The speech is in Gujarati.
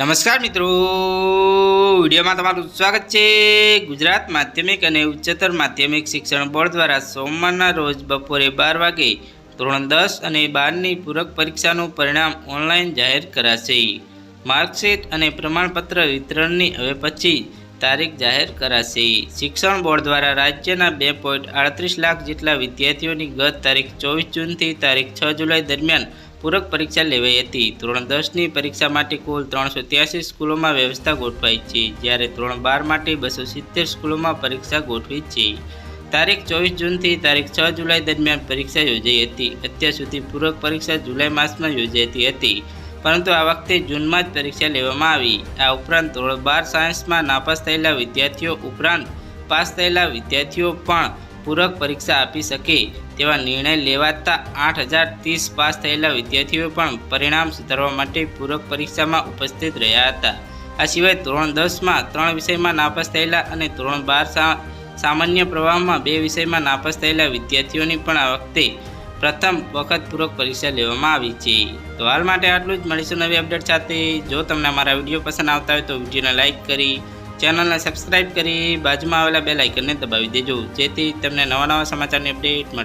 નમસ્કાર મિત્રો. વિડીયોમાં તમારું સ્વાગત છે. ગુજરાત માધ્યમિક અને ઉચ્ચતર માધ્યમિક શિક્ષણ બોર્ડ દ્વારા સોમવારના રોજ બપોરે બાર વાગે ધોરણ દસ અને બારની પૂરક પરીક્ષાનું પરિણામ ઓનલાઈન જાહેર કરાશે. માર્કશીટ અને પ્રમાણપત્ર વિતરણની હવે પછી તારીખ જાહેર કરાશે. શિક્ષણ બોર્ડ દ્વારા રાજ્યના બે પોઈન્ટ આડત્રીસ લાખ જેટલા વિદ્યાર્થીઓની ગત તારીખ ચોવીસ જૂનથી તારીખ છ જુલાઈ દરમિયાન પૂરક પરીક્ષા લેવાઈ હતી. ધોરણ દસની પરીક્ષા માટે કુલ ત્રણસો ત્યાસી સ્કૂલોમાં વ્યવસ્થા ગોઠવાઈ છે, જ્યારે ધોરણ બાર માટે બસો સિત્તેર સ્કૂલોમાં પરીક્ષા ગોઠવી છે. તારીખ ચોવીસ જૂનથી તારીખ છ જુલાઈ દરમિયાન પરીક્ષા યોજાઈ હતી. અત્યાર સુધી પૂરક પરીક્ષા જુલાઈ માસમાં યોજાતી હતી. પરંતુ આ વખતે જૂનમાં જ પરીક્ષા લેવામાં આવી. આ ઉપરાંત ધોરણ બાર સાયન્સમાં નાપાસ થયેલા વિદ્યાર્થીઓ ઉપરાંત પાસ થયેલા વિદ્યાર્થીઓ પણ પૂરક પરીક્ષા આપી શકે. તેવા નિર્ણય લેવાતા આઠ હજાર ત્રીસ પાસ થયેલા વિદ્યાર્થીઓ પણ પરિણામ સુધારવા માટે પૂરક પરીક્ષામાં ઉપસ્થિત રહ્યા હતા. આ સિવાય ધોરણ દસમાં ત્રણ વિષયમાં નાપાસ થયેલા અને ધોરણ બાર સામાન્ય પ્રવાહમાં બે વિષયમાં નાપાસ થયેલા વિદ્યાર્થીઓની પણ આ વખતે પ્રથમ વખત પૂરક પરીક્ષા લેવામાં આવી છે. તો હાલ માટે આટલું જ. મળીશું નવી અપડેટ સાથે. જો તમને અમારા વીડિયો પસંદ આવતા હોય તો વિડીયોને લાઇક કરી, ચેનલને સબસ્ક્રાઇબ કરી બાજુમાં આવેલા બે લાઇકનને દબાવી દેજો. જેથી તમને નવા નવા સમાચારની અપડેટ મળે